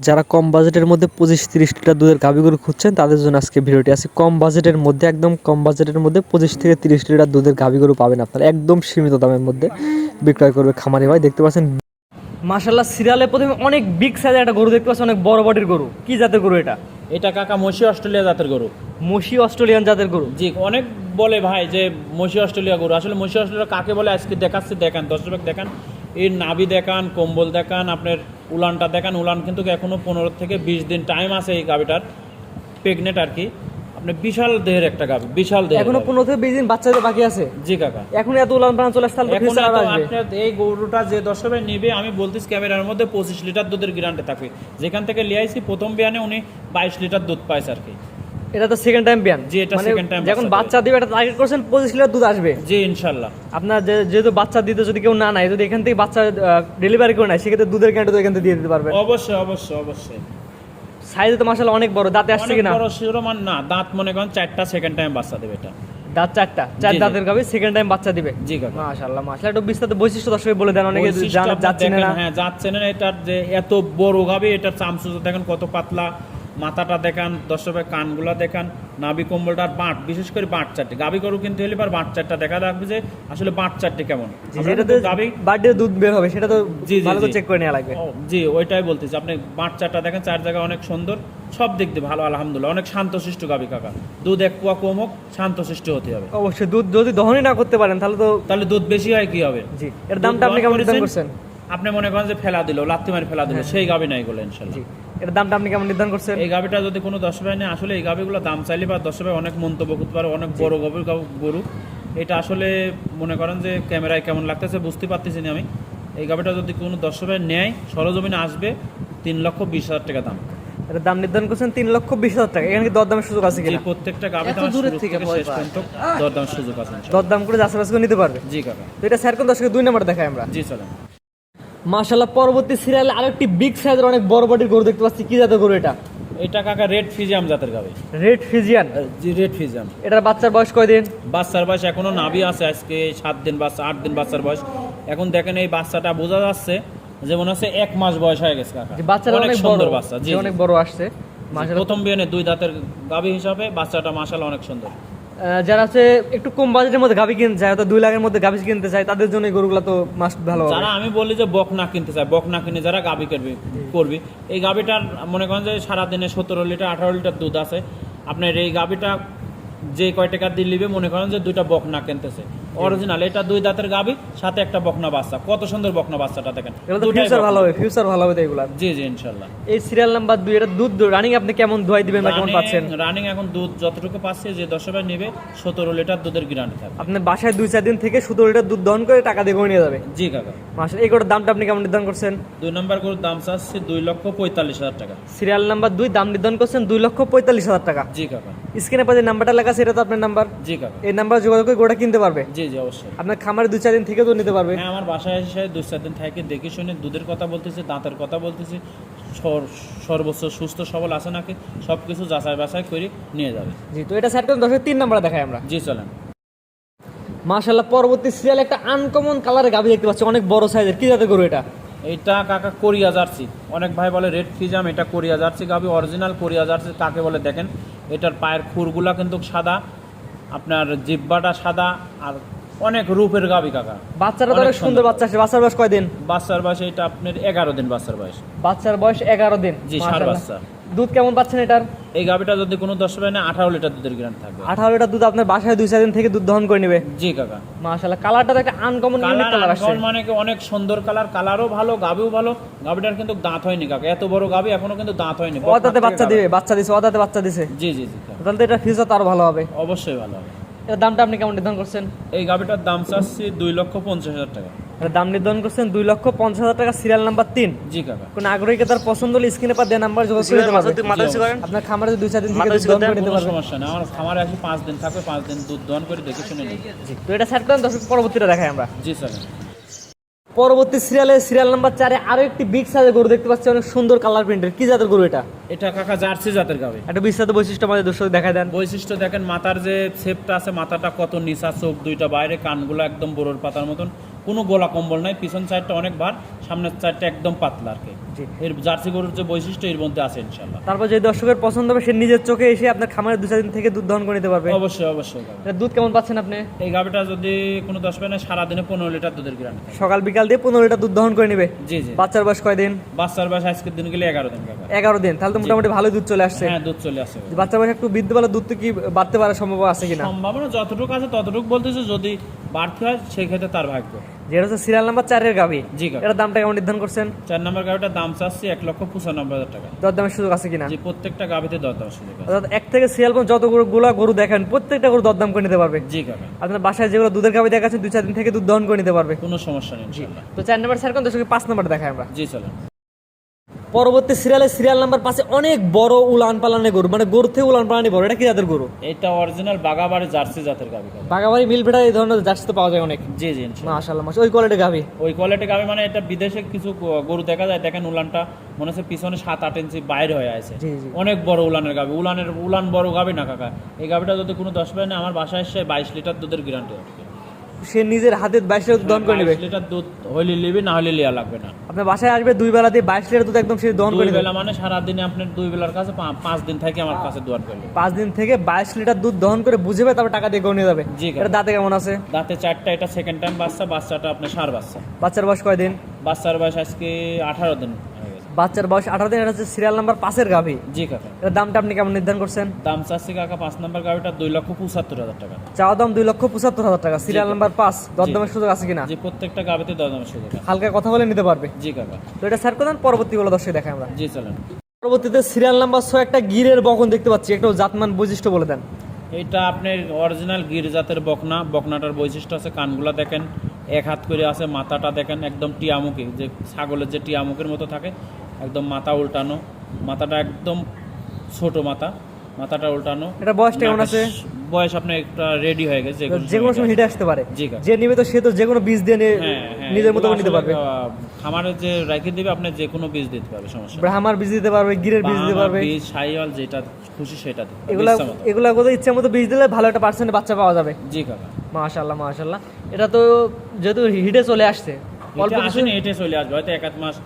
যারা কম বাজেটের মধ্যে পঁচিশ তিরিশ লিটার দুধের গাভী গরু খুঁজছেন তাদের জন্য আজকে ভিডিওটি আছে। কম বাজেটের মধ্যে একদম কম বাজেটের মধ্যে পঁচিশ থেকে তিরিশ লিটার দুধের গাভী গরু পাবেন আপনারা। একদম সীমিত দামের মধ্যে বিক্রয় করবে খামারি ভাই দেখতে পাচ্ছেন। মাশাল্লাহ সিরিয়ালে প্রথমে অনেক বিগ সাইজের একটা গরু দেখতে পাচ্ছেন অনেক বড় বডির গরু। কি জাতের গরু এটা? এটা কাকা মসি অস্ট্রেলিয়া জাতের গরু। মসি অস্ট্রেলিয়ান জাতের গরু। জি অনেক বলে ভাই যে মসি অস্ট্রেলিয়া গরু। আসলে মসি অস্ট্রেলিয়া কাকে বলে আজকে দেখাচ্ছি দেখান দর্শক দেখান। এর নাভি দেখান কম্বল দেখান আপনার উলানটা দেখান। উলান কিন্তু এখনও পনেরো থেকে বিশ দিন টাইম আছে এই গাভিটার। প্রেগনেন্ট আর কি। আপনি বিশাল দেহের একটা গাভি বিশাল দেহের এখনও পনেরো থেকে বিশ দিন বাচ্চাদের বাকি আছে? জি কাকা। এখন এত উলান পালান চলে আসছে তাহলে তো এখন। আপনার এই গরুটা যে দর্শকে নিবে আমি বলতেছি ক্যামেরার মধ্যে পঁচিশ লিটার দুধের গ্যারান্টি থাকবে। যেখান থেকে লিয়াইছি প্রথম বিয়ানে উনি বাইশ লিটার দুধ পাইছে আর কি। এটা তো সেকেন্ড টাইম জি, এটা second time যখন বাচ্চা দিবে এটা টার্গেট করছেন পঁচিশ লিটার দুধ আসবে। জি ইনশাল্লাহ আপনার যেহেতু বাচ্চা দিতে যদি কেউ না নেয় যদি এখান থেকে বাচ্চা ডেলিভারি করে নেয় সেক্ষেত্রে দুধের ক্যান্টি তো এখান থেকে দিয়ে দিতে পারবে। অবশ্যই অবশ্যই অবশ্যই। সাইজে তো অনেক বড় দাঁতে আসছে কিনা? বড় শিরোমান না দাঁত মনে করেন চারটা সেকেন্ড টাইম বাচ্চা দেবে এটা। দাঁত চারটা চার। দাঁতের গাবি সেকেন্ড টাইম বাচ্চা দিবে। জি কাকা মাশাআল্লাহ মাশাআল্লাহ একটু বিস্তারিত বৈশিষ্ট্য দর্শক বলে দেন অনেকে জানা যাচ্ছে না। হ্যাঁ যাচ্ছে না এটার যে এত বড় গাবে এটার চামচুচো দেখেন কত পাতলা। মাথাটা দেখান দর্শকের কানগুলা দেখান নাভি কম্বলটার বাঁট বিশেষ করে বাঁট চারটে। গাবি গরু কিনতে হলে এবার বাঁট চারটা দেখা রাখবে যে আসলে বাঁট চারটে কেমন। যেটা কিন্তু গাবি বার্থডে দুধ বের হবে সেটা তো জি, জি, ভালো চেক করে নেওয়া লাগবে। জি ওইটাই বলতেছি। আপনি বাঁট চারটা দেখেন চার জায়গা অনেক সুন্দর সব দিক দিয়ে ভালো আলহামদুলিল্লাহ। অনেক শান্তশিষ্ট গাবি কাকা। দুধ এক পোয়া কম হোক শান্তশিষ্ট হতে হবে। অবশ্যই দুধ যদি দহনই না করতে পারেন তাহলে তো তাহলে দুধ বেশি হয় কি হবে? জি এর দামটা আপনি কেমন নির্ধারণ করছেন? আপনি মনে করেন যে ফেলা দিল লাত্তি মারি ফেলা দিল সেই গাবি নাই গুলো ইনশাল্লাহ। দামটা আপনি কেমন নির্ধারণ করছেন? এই গাবিটা যদি কোনো দশ ভাই নেই আসলে এই গাবিগুলো দাম চাইলে বা দশ ভাই অনেক মন্তব্য করতে পারে অনেক বড় গভীর গরু। এটা আসলে মনে করেন যে ক্যামেরায় কেমন লাগতেছে বুঝতে পারতেছি না আমি। এই গাবিটা যদি কোনো দশ ভাই নেয় সরজমিনে আসবে তিন লক্ষ বিশ হাজার টাকা দাম। এর দাম নির্ধারণ করছেন তিন লক্ষ বিশ হাজার টাকা। এখানে কি দরদামের সুযোগ আছে কিনা? প্রত্যেকটা এত দূরের থেকে দরদামের সুযোগ আছে দরদাম করে নিতে পারবে? জি কাকা। তো এটা স্যার কোন দর্শকের দুই নাম্বার দেখাই আমরা? জি চলেন। মাশাআল্লাহ পরবর্তী সিরিয়ালে আরেকটি বিগ সাইজের অনেক বড় বডির গরু দেখতে পাচ্ছি। কি জাতের গরু এটা? এটা কাকা রেড ফিজিয়াম জাতের গাবি রেড ফিজিয়ান জি রেড ফিজিয়াম এটার বাচ্চার বয়স কয়দিন? বাচ্চার বয়স এখনও নাভি আছে আজকে সাত দিন বাচ্চা আট দিন বাচ্চার বয়স। এখন দেখেন এই বাচ্চাটা বোঝা যাচ্ছে যে মনে হচ্ছে এক মাস বয়স হয়ে গেছে কাকা। যে বাচ্চাটা অনেক সুন্দর বাচ্চা। জি অনেক বড় আসছে। প্রথম বিয়ানে দুই দাঁতের গাভী হিসাবে বাচ্চাটা মাশাল অনেক সুন্দর। যারা হচ্ছে একটু কম বাজেটের মধ্যে গাভি কিনতে চায়, অর্থাৎ দুই লাখের মধ্যে গাভি কিনতে চায়, তাদের জন্য এই গরুগুলো তো মাস্ট ভালো যারা আমি বলি যে বক না কিনতে চায়, বক না কিনে যারা গাভী করবে, করবি, এই গাভীটার মনে করেন যে সারাদিনে সতেরো লিটার, আঠারো লিটার দুধ আছে। আপনার এই গাভীটা যে কয় টাকা দিয়ে নিবে মনে করেন যে দুইটা বক না কিনতেছে। অরিজিনাল এটা দুই দাঁতের গাভী সাথে একটা বকনা বাচ্চা। কত সুন্দর বকনা বাচ্চাটা দেখেন। ফিউচার ভালো হবে ফিউচার ভালো হবে এগুলা। জি জি ইনশাল্লাহ। এই সিরিয়াল নাম্বার দুই এটা দুধ রানিং আপনি কেমন ধোয়াই দিবেন বা কেমন পাচ্ছেন? রানিং এখন দুধ যতটুকু পাচ্ছে যে দশ ভাই নেবে সতেরো লিটার দুধের গ্যারান্টি থাকবে। আপনি বাসায় দুই চার দিন থেকে সতেরো লিটার দুধ দহন করে টাকা দিয়ে নিয়ে যাবে। জি কাকা। মাসে এই গরুর দামটা আপনি কেমন নির্ধারণ করছেন? দুই নম্বর গরুর দাম চাচ্ছে দুই লক্ষ পঁয়তাল্লিশ হাজার টাকা। সিরিয়াল নাম্বার দুই দাম নির্ধারণ করছেন দুই লক্ষ পঁয়তাল্লিশ হাজার টাকা। জি কাকা। স্ক্রিনে যে নাম্বারটা লেখা আছে এটা তো আপনার নাম্বার। জি কাকা। এই নাম্বার যোগাযোগ করে গোটা কিনতে পারবে। জি জি অবশ্যই। আপনার খামারে দুই চার দিন থেকে তো নিতে পারবে। হ্যাঁ আমার বাসায় এসে দুই চার দিন থেকে দেখে শুনে দুধের কথা বলতেছি দাঁতের কথা বলতেছি সর- সর্বোচ্চ সুস্থ সবল আছে নাকি সব কিছু যাচাই বাছাই করে নিয়ে যাবে। জি তো এটা স্যার দশের তিন নাম্বার দেখাই আমরা। জি চলেন। মাশাল্লাহ পরবর্তী সিরিয়াল একটা আনকমন কালারের গাভি দেখতে পাচ্ছি অনেক বড় সাইজের কি জাতের গরু এটা? এটা কাকা কোরিয়া জার্সি। অনেক ভাই বলে রেড ফিজাম এটা কোরিয়া জার্সি গাবি অরিজিনাল কোরিয়া জার্সি কাকে বলে দেখেন এটার পায়ের খুরগুলা কিন্তু সাদা আপনার জিব্বাটা সাদা আর অনেক রূপের গাবি কাকা। বাচ্চারা তো অনেক সুন্দর বাচ্চা আসে বাচ্চার বয়স কয়দিন? বাচ্চার বয়স এটা আপনার এগারো দিন বাচ্চার বয়স। বাচ্চার বয়স এগারো দিন। জি, ষাঁড় বাচ্চা। দুধ কেমন পাচ্ছেন এটার? এই গাবিটা যদি কোনো দশ পায় না আঠারো লিটার দুধের গ্রান্ট থাকবে। আঠারো লিটার দুধ আপনার বাসায় দুই চার দিন থেকে দুধ দহন করে নেবে। জি কাকা। মাশাল্লাহ কালারটা তো একটা আনকমন ইউনিক কালার কালার আসছে। মানে কি অনেক সুন্দর কালার কালারও ভালো গাবিও ভালো। গাবিটার কিন্তু দাঁত হয়নি কাকা। এত বড় গাবি এখনও কিন্তু দাঁত হয়নি। অদাতে বাচ্চা দিবে বাচ্চা দিছে অদাতে বাচ্চা দিছে। জি জি জি। তাহলে তো এটা ফিউচার তো আরও ভালো হবে। অবশ্যই ভালো হবে। এর দামটা আপনি কেমন নির্ধারণ করছেন? এই গাবিটার দাম চাচ্ছি দুই লক্ষ পঞ্চাশ হাজার টাকা। দাম নির্ধারণ করছেন দুই লক্ষ পঞ্চাশ হাজার টাকা সিরিয়াল নাম্বার তিন। জি কাকা। কোন আগ্রহীকে তার পছন্দ হলে স্ক্রিনে পর দেওয়া নাম্বার যোগাযোগ করে আপনার খামারে দুই চার দিন থেকে দুধ দহন করে নিতে কোনো পারবে। সমস্যা নেই আমার খামারে আসি পাঁচ দিন থাকবে পাঁচ দিন দুধ দহন করে দেখে শুনে নিই তো এটা স্যার করেন দর্শক পরবর্তীটা দেখাই আমরা। জি স্যার। পরবর্তী সিরিয়ালে সিরিয়াল নাম্বার চারে আরও একটি বিগ সাইজের গরু দেখতে পাচ্ছি অনেক সুন্দর কালার প্রিন্টের কি জাতের গরু এটা? এটা কাকা জার্সি জাতের গাবে একটা বিস্তারিত বৈশিষ্ট্য আমাদের দর্শক দেখা দেন। বৈশিষ্ট্য দেখেন মাথার যে শেপটা আছে মাথাটা কত নিচা চোখ দুইটা বাইরে কানগুলো একদম বড়োর পাতার মতন। কোনো গোলা কম্বল নাই পিছন সাইডটা অনেক ভার সামনের সাইডটা একদম পাতলা আর কি। জি। এর জার্সি গরুর যে বৈশিষ্ট্য এর মধ্যে আছে ইনশাল্লাহ তারপর যে দর্শকের পছন্দ হবে সে নিজের চোখে এসে আপনার খামারে দু চার দিন থেকে দুধ দহন করে নিতে পারবে। অবশ্যই অবশ্যই এটা দুধ কেমন পাচ্ছেন আপনি? এই গাভিটা যদি কোনো দশ পায় না সারাদিনে পনেরো লিটার দুধের গ্রান্টি সকাল বিকাল দিয়ে পনেরো লিটার দুধ দহন করে নেবে? জি জি। বাচ্চার বয়স কয়দিন? বাচ্চার বাস আজকের দিন গেলে এগারো দিন এগারো দিন। তাহলে তো মোটামুটি ভালো দুধ চলে আসছে। হ্যাঁ দুধ চলে আসে বাচ্চার বয়স একটু বৃদ্ধ বেলা দুধ কি বাড়তে পারার সম্ভব আছে কিনা? সম্ভাবনা যতটুকু আছে ততটুকু বলতেছে যদি বাড়তে হয় সেই ক্ষেত্রে তার ভাগ্য। যেটা হচ্ছে সিরিয়াল নাম্বার চারের গাবি। জি এটার দামটা কেমন নির্ধারণ করছেন? চার নম্বর গাভিটার দাম চাচ্ছি এক লক্ষ পঁচানব্বই হাজার টাকা। দর দামের সুযোগ আছে কিনা? জি প্রত্যেকটা গাবিতে দর দেওয়ার সুযোগ অর্থাৎ এক থেকে সিরিয়াল পর্যন্ত যত গরু গোলা গরু দেখেন প্রত্যেকটা গরু দরদাম করে নিতে পারবে। জি কাকা আপনার বাসায় যেগুলো দুধের গাবি দেখাচ্ছেন দুই চার দিন থেকে দুধ দহন করে নিতে পারবে। কোনো সমস্যা নেই জি তো চার নাম্বার স্যার কোন? দর্শকে পাঁচ নাম্বার দেখায় আমরা। জি চলেন। পরবর্তী সিরিয়ালে সিরিয়াল নাম্বার পাশে অনেক বড় উলান পালানের গরু মানে গরু থেকে উলান পালানি বড়। এটা কি জাতের গরু? এটা অরিজিনাল বাগাবাড়ি জার্সি জাতের গাভি। বাগাবাড়ি মিল ভেড়া এই ধরনের জার্সি তো পাওয়া যায় অনেক। জি জি মাশাআল্লাহ মাশা ওই কোয়ালিটির গাভি? ওই কোয়ালিটি গাভি মানে এটা বিদেশে কিছু গরু দেখা যায় দেখেন উলানটা মনে হচ্ছে পিছনে সাত আট ইঞ্চি বাইরে হয়ে আছে। জি জি। অনেক বড় উলানের গাভি। উলানের উলান বড় গাভি না কাকা। এই গাভিটা যদি কোনো দশ পায় না আমার বাসায় এসে বাইশ লিটার দুধের গ্যারান্টি সে নিজের হাতে বাইশ লিটার দুধ দহন করে নেবে। লিটার দুধ হইলে নিবি না হলে লিয়া লাগবে না। আপনার বাসায় আসবে দুই বেলা দিয়ে বাইশ লিটার দুধ একদম সে দহন করে দুই নেবে। বেলা মানে সারাদিনে আপনার দুই বেলার কাছে পাঁচ দিন থেকে আমার কাছে দোয়ার করলে পাঁচ দিন থেকে বাইশ লিটার দুধ দহন করে বুঝবে তারপর টাকা দিয়ে নিয়ে যাবে। জি এটা দাঁতে কেমন আছে? দাঁতে চারটা এটা সেকেন্ড টাইম বাচ্চা বাচ্চাটা আপনার সার বাচ্চা। বাচ্চার বয়স কয়দিন? বাচ্চার বয়স আজকে আঠারো দিন। বাচ্চার বয়স আঠারো দিন এটা হচ্ছে সিরিয়াল নাম্বার পাঁচের গাভি। জি কাকা। এটার দামটা আপনি কেমন নির্ধারণ করছেন? দাম চাচ্ছি কাকা পাঁচ নাম্বার গাভিটা দুই লক্ষ পঁচাত্তর হাজার টাকা। চাওয়া দাম দুই লক্ষ পঁচাত্তর হাজার টাকা। সিরিয়াল নাম্বার পাঁচ দরদামের সুযোগ আছে কিনা? যে প্রত্যেকটা গাভিতে দরদামের সুযোগ আছে। হালকা কথা বলে নিতে পারবে। জি কাকা। তো এটা স্যার কোথায় পরবর্তী বলে দর্শক দেখাই আমরা। জি চলেন। পরবর্তীতে সিরিয়াল নাম্বার ছয় একটা গিরের বকন দেখতে পাচ্ছি। একটু জাতমান বৈশিষ্ট্য বলে দেন। এটা আপনার অরিজিনাল গির জাতের বকনা। বকনাটার বৈশিষ্ট্য আছে কানগুলা দেখেন এক হাত করে আছে মাথাটা দেখেন একদম টিয়ামুখী। যে ছাগলের যে টিয়ামুখের মতো থাকে একদম মাথা উল্টানো মাথাটা একদম ছোট মাথা মাথাটা উল্টানো। এটা বয়সটা কেমন আছে? বয়স আপনার একটা রেডি হয়ে গেছে যে কোনো সময় হিটে আসতে পারে। যে নিবে তো সে তো যে কোনো বীজ দিয়ে হ্যাঁ, হ্যাঁ, নিজের মতো নিতে পারবে। খামারে যে রেখে দিবে আপনি যে কোনো বীজ দিতে পারবে সমস্যা। ব্রাহ্মার বীজ দিতে পারবে গিরের বীজ দিতে পারবে। বীজ সাইওয়াল যেটা খুশি সেটা এগুলা এগুলা কোথাও ইচ্ছা মতো বীজ দিলে ভালো একটা পার্সেন্ট বাচ্চা পাওয়া যাবে। জি কাকা। মাশাল্লাহ মাশাল্লাহ এটা তো যেহেতু হিটে চলে আসছে অল্প কিছু এটে চলে আসবে হয়তো এক আধ মাস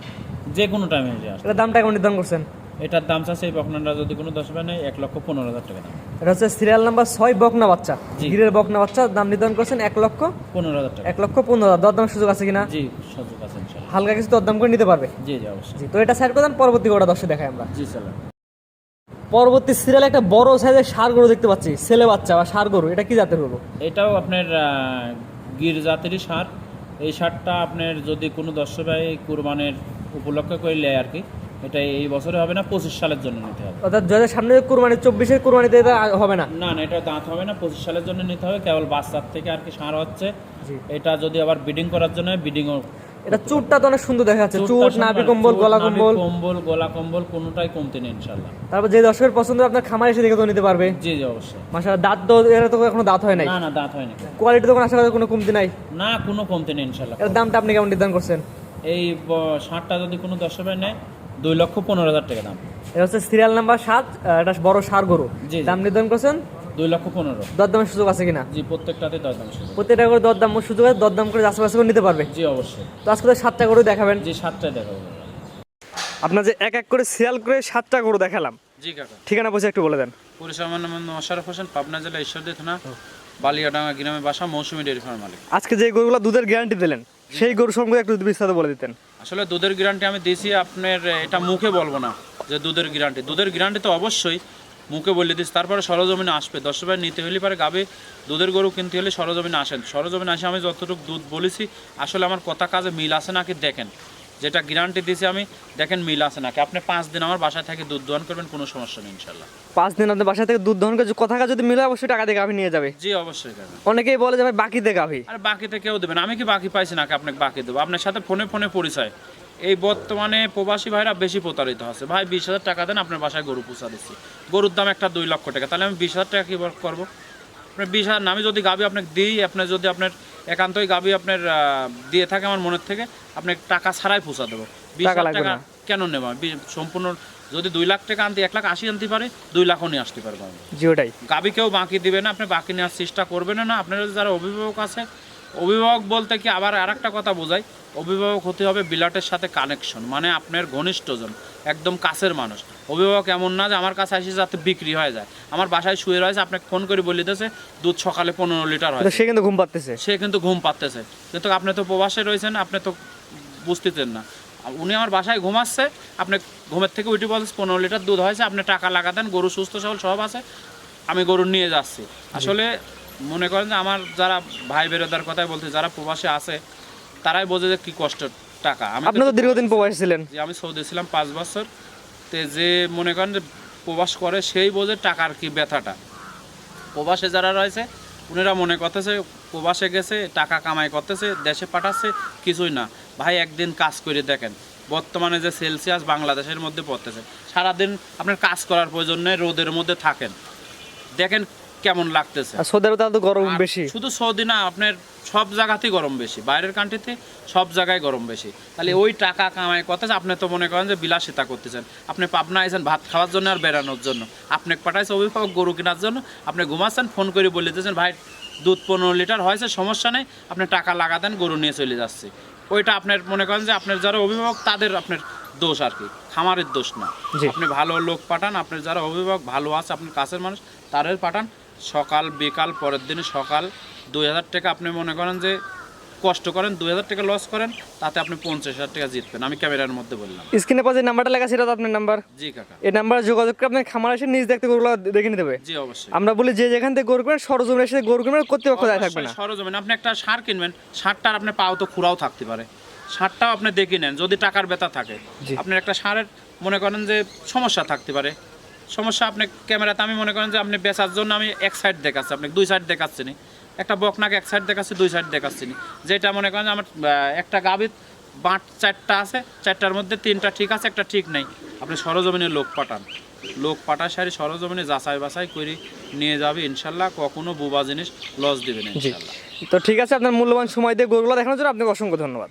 যে কোনো টাইমে এসে আসবে। এটার দামটা কেমন নির্ধারণ করছেন? এটার দাম চাচ্ছে এই বকনাটা যদি কোনো দশ পায় নেই এক লক্ষ পনেরো হাজার টাকা দাম। এটা হচ্ছে সিরিয়াল নাম্বার ছয় বকনা বাচ্চা। গিরের বকনা বাচ্চা দাম নির্ধারণ করছেন এক লক্ষ পনেরো হাজার টাকা। এক লক্ষ পনেরো হাজার। দরদাম সুযোগ আছে কিনা? জি সুযোগ আছে হালকা কিছু দরদাম করে নিতে পারবে। জি জি অবশ্যই। জি তো এটা সাইড প্রদান পরবর্তী গোটা দর্শক দেখাই আমরা। জি পরবর্তী সিরিয়ালে একটা বড় সাইজের সার গরু দেখতে পাচ্ছি ছেলে বাচ্চা বা সার গরু। এটা কি জাতের গরু? এটাও আপনার গির জাতেরই সার। এই সারটা আপনার যদি কোনো দর্শক ভাই কুরবানের উপলক্ষে করে নেয় আর কি এটা এই বছরে হবে না পঁচিশ সালের জন্য নিতে হবে। অর্থাৎ যাদের সামনে কুরবানি চব্বিশের কুরবানিতে এটা হবে না? না না এটা দাঁত হবে না পঁচিশ সালের জন্য নিতে হবে কেবল বাচ্চার থেকে আর কি সার হচ্ছে। এটা যদি আবার বিডিং করার জন্য বিডিংও এটা চুটটা তো অনেক সুন্দর দেখা যাচ্ছে। চুট নাভি কম্বল গলা কম্বল। কম্বল গলা কম্বল কোনোটাই কমতে নেই ইনশাল্লাহ। তারপর যে দর্শকের পছন্দ আপনার খামার এসে দেখে তো নিতে পারবে। জি জি অবশ্যই। মাসা দাঁত তো এরা তো এখনও দাঁত হয় নাই। না না দাঁত হয়নি। কোয়ালিটি তো কোনো আশা করি কোনো কমতি নাই? না কোনো কমতে নেই ইনশাল্লাহ। এর দামটা আপনি কেমন নির্ধারণ করছেন? এই ষাটটা যদি কোনো দশ ভাই নেয় দুই লক্ষ পনেরো হাজার টাকা দাম। এটা হচ্ছে সিরিয়াল নাম্বার সাত এটা বড় সার গরু। দাম নির্ধারণ করছেন? দুই লক্ষ পনেরো। দরদামের সুযোগ আছে কিনা? জি প্রত্যেকটাতে দশ দাম শুধু প্রত্যেকটা করে দরদাম সুযোগ আছে দরদাম করে আশেপাশে করে নিতে পারবে? জি অবশ্যই। তো আজকে তো সাতটা গরু দেখাবেন। জি সাতটায় দেখাবো। আপনার যে এক এক করে সিরিয়াল করে সাতটা গরু দেখালাম। জি কাকা। ঠিকানা বসে একটু বলে দেন। পরিচালনা মোশারফ হোসেন পাবনা জেলা ঈশ্বরদী থানা বালিয়াডাঙ্গা গ্রামে বাসা মৌসুমী ডেয়ারি ফার্ম মালিক। আজকে যে গরুগুলো দুধের গ্যারান্টি দিলেন সেই গরু সম্পর্কে একটু বিস্তারিত বলে দিতেন। আসলে দুধের গ্যারান্টি আমি দিছি আপনার, এটা মুখে বলব না যে দুধের গ্যারান্টি। দুধের গ্যারান্টি তো অবশ্যই মুখে বলে দিস তারপরে সরজমিনে আসবে। দশ ভাই নিতে হলে পরে গাবে দুধের গরু কিনতে হলে সরজমিনে আসেন। সরজমিনে আসে আমি যতটুকু দুধ বলেছি, আসলে আমার কথা কাজে মিল আছে নাকি দেখেন। যেটা গ্যারান্টি দিয়েছি আমি দেখেন মিল আছে নাকি। আপনি পাঁচ দিন আমার বাসায় থেকে দুধ দোয়ান করবেন কোনো সমস্যা নেই ইনশাল্লাহ পাঁচ দিন আপনার বাসা থেকে দুধ দহন করে কথা যদি মিলে অবশ্যই টাকা দিয়ে গাভী নিয়ে যাবে। জি অবশ্যই অনেকেই বলে যাবে বাকিতে গাভী। আর বাকিতে কেউ দেবেন আমি কি বাকি পাইছি নাকি আপনাকে বাকি দেবো? আপনার সাথে ফোনে ফোনে পরিচয়। এই বর্তমানে প্রবাসী ভাইরা বেশি প্রতারিত আছে ভাই বিশ হাজার টাকা দেন আপনার বাসায় গরু পুষা দিচ্ছি। গরুর দাম একটা দুই লক্ষ টাকা। তাহলে আমি বিশ হাজার টাকা কী করব? আপনার বিশ হাজার আমি যদি গাবি আপনাকে দিই আপনার যদি আপনার একান্তই গাবি আপনার দিয়ে থাকে আমার মনের থেকে আপনি টাকা ছাড়াই পোষা দেবো। বিশ টাকা কেন নেব? সম্পূর্ণ যদি দুই লাখ টাকা আনতে এক লাখ আশি আনতে পারে দুই লাখও নিয়ে আসতে পারব আমি। জি ওটাই। গাবি কেউ বাকি দিবে না আপনি বাকি নেওয়ার চেষ্টা করবেন না আপনার যারা অভিভাবক আছে অভিভাবক বলতে কি আবার আর একটা কথা বোঝাই? অভিভাবক হতে হবে বিলাটের সাথে কানেকশন মানে আপনার ঘনিষ্ঠজন একদম কাছের মানুষ। অভিভাবক এমন না যে আমার কাছে আসি যাতে বিক্রি হয়ে যায়। আমার বাসায় শুয়ে রয়েছে আপনাকে ফোন করে বলে দিতেছে দুধ সকালে পনেরো লিটার হয় সে কিন্তু ঘুম পাচ্ছে সে কিন্তু ঘুম পাচ্ছে কিন্তু আপনি তো প্রবাসে রয়েছেন আপনি তো বুঝতেছেন না। উনি আমার বাসায় ঘুমাচ্ছে আপনি ঘুমের থেকে উঠে বলছে পনেরো লিটার দুধ হয়েছে আপনি টাকা লাগা দেন গরু সুস্থ সবল সব আছে আমি গরু নিয়ে যাচ্ছি। আসলে মনে করেন যে আমার যারা ভাই বেরোদার কথাই বলতে যারা প্রবাসে আছে তারাই বোঝে যে কি কষ্ট টাকা। আমি আপনি তো দীর্ঘদিন প্রবাসী ছিলেন। যে আমি সৌদি ছিলাম পাঁচ বছর। তে যে মনে করেন যে প্রবাস করে সেই বোঝে টাকার কি ব্যথাটা। প্রবাসে যারা রয়েছে উনারা মনে করতেছে প্রবাসে গেছে টাকা কামাই করতেছে দেশে পাঠাচ্ছে কিছুই না। ভাই একদিন কাজ করে দেখেন বর্তমানে যে সেলসিয়াস বাংলাদেশের মধ্যে পড়তেছে। সারাদিন আপনার কাজ করার প্রয়োজন নেই রোদের মধ্যে থাকেন। দেখেন কেমন লাগতেছে? সৌদি আরবে তো গরম বেশি। শুধু সৌদি না আপনার সব জায়গাতেই গরম বেশি। বাইরের কান্ট্রিতে সব জায়গায় গরম বেশি। তাহলে ওই টাকা কামাই করতেছে আপনি তো মনে করেন যে বিলাসিতা করতেছেন। আপনি পাবনা আইছেন ভাত খাওয়ার জন্য আর বেড়ানোর জন্য। আপনি পাঠাইছে অভিভাবক গরু কেনার জন্য আপনি ঘুমাচ্ছেন ফোন করে বলে দিয়েছেন ভাই দুধ পনেরো লিটার হয়েছে সমস্যা নেই আপনি টাকা লাগাতেন গরু নিয়ে চলে যাচ্ছে। ওইটা আপনার মনে করেন যে আপনার যারা অভিভাবক তাদের আপনার দোষ আর কি খামারের দোষ না। আপনি ভালো লোক পাঠান আপনার যারা অভিভাবক ভালো আছে আপনার কাছের মানুষ তাদের পাঠান। সকাল বিকাল পরের দিনে সকাল। দুই হাজার টাকা আপনি মনে করেন যে কষ্ট করেন দুই হাজার টাকা লস করেন তাতে আপনি পঞ্চাশ হাজার টাকা জিতবেন। আমি ক্যামেরার মধ্যে বললাম। স্ক্রিনে পাশে নাম্বারটা লেখা সেটা তো আপনার নাম্বার। জি কাকা। এই নাম্বারে যোগাযোগ করে আপনার খামার এসে নিজ দেখতে গরুগুলো দেখে নিতে হবে। জি অবশ্যই। আমরা বলি যে যেখান থেকে গরু কিনবেন সরজমিনে এসে গরু কিনবেন কর্তৃপক্ষ দায় থাকবে না। সরজমিন। আপনি একটা সার কিনবেন সারটার আপনার পাও তো খুঁড়াও থাকতে পারে। সারটাও আপনি দেখে নেন যদি টাকার বেতা থাকে। আপনার একটা সারের মনে করেন যে সমস্যা থাকতে পারে। সমস্যা আপনি ক্যামেরাতে আমি মনে করেন যে আপনি বেচার জন্য আমি এক সাইড দেখাচ্ছি আপনি দুই সাইড দেখাচ্ছি নি। একটা বকনাকে এক সাইড দেখাচ্ছি দুই সাইড দেখাচ্ছি নি। যেটা মনে করেন যে আমার একটা গাভীর বাঁট চারটা আছে চারটার মধ্যে তিনটা ঠিক আছে একটা ঠিক নেই। আপনি সরজমিনে লোক পাঠান। লোক পাঠা সারি সরজমিনে যাচাই বাছাই করে নিয়ে যাবে ইনশাল্লাহ কখনো বুবা জিনিস লস দিবে না ইনশাল্লাহ। তো ঠিক আছে আপনার মূল্যবান সময় দিয়ে গরুগুলো দেখানোর জন্য আপনাকে অসংখ্য ধন্যবাদ।